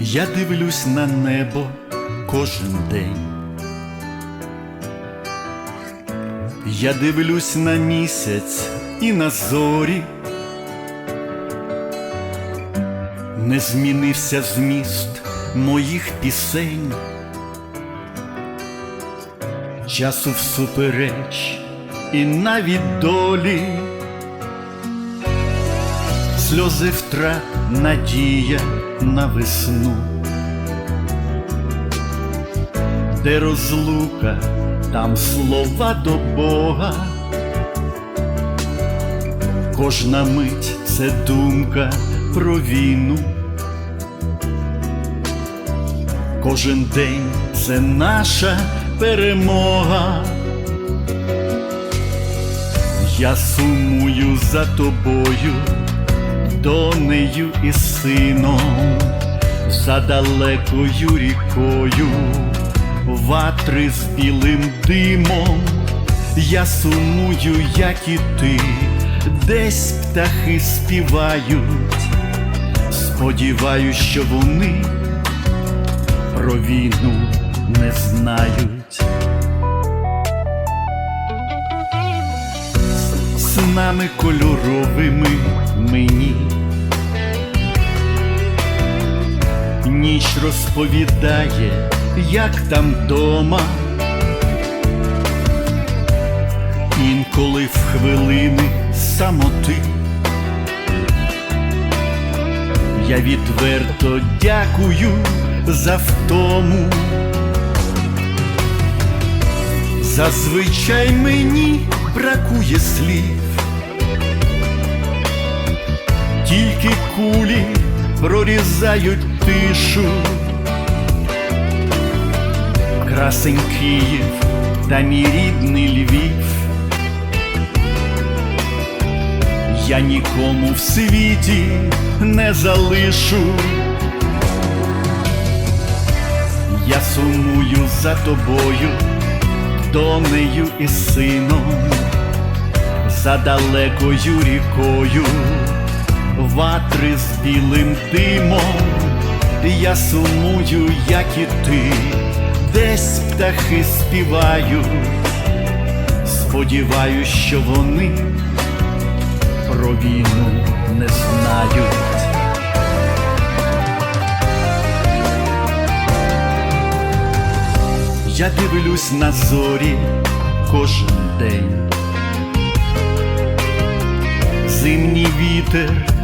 Я дивлюсь на небо кожен день. Я дивлюсь на місяць і на зорі. Не змінився зміст моїх пісень. Часу всупереч і навіть долі. Сльози втрат, надія на весну, де розлука, там слова до Бога, кожна мить це думка про війну, кожен день це наша перемога. Я сумую за тобою донею і сином, за далекою рікою, ватри з білим димом, я сумую, як і ти, десь птахи співають, сподіваюсь, що вони про війну не знають. Снами кольоровими мені ніч розповідає, як там дома, інколи в хвилини самоти. Я відверто дякую за втому. Зазвичай мені бракує слів, тільки кулі прорізають тишу, красень Київ та мій рідний Львів. Я нікому в світі не залишу. Я сумую за тобою, донею і сином, за далекою рікою, ватри з білим димом, я сумую, як і ти, десь птахи співають, сподіваюсь, що вони про війну не знають. Я дивлюсь на зорі кожен день. Зимній вітер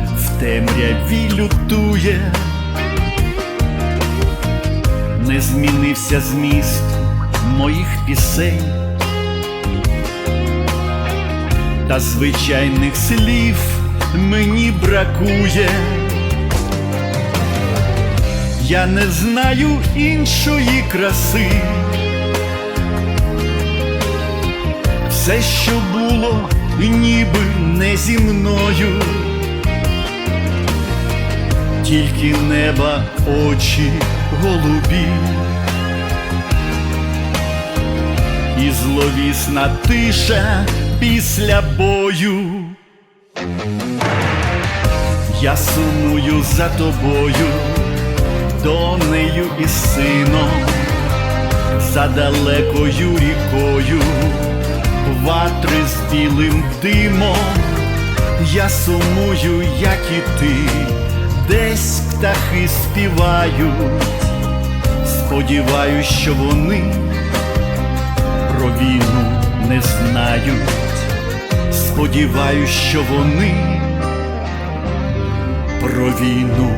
темряві лютує, не змінився зміст моїх пісень, та звичайних слів мені бракує. Я не знаю іншої краси. Все, що було, ніби не зі мною, тільки неба очі голубі, і зловісна тиша після бою. Я сумую за тобою, донею і сином, за далекою рікою ватри з білим димом, я сумую, як і ти, десь птахи співають, сподіваюсь, що вони про війну не знають, сподіваюсь, що вони про війну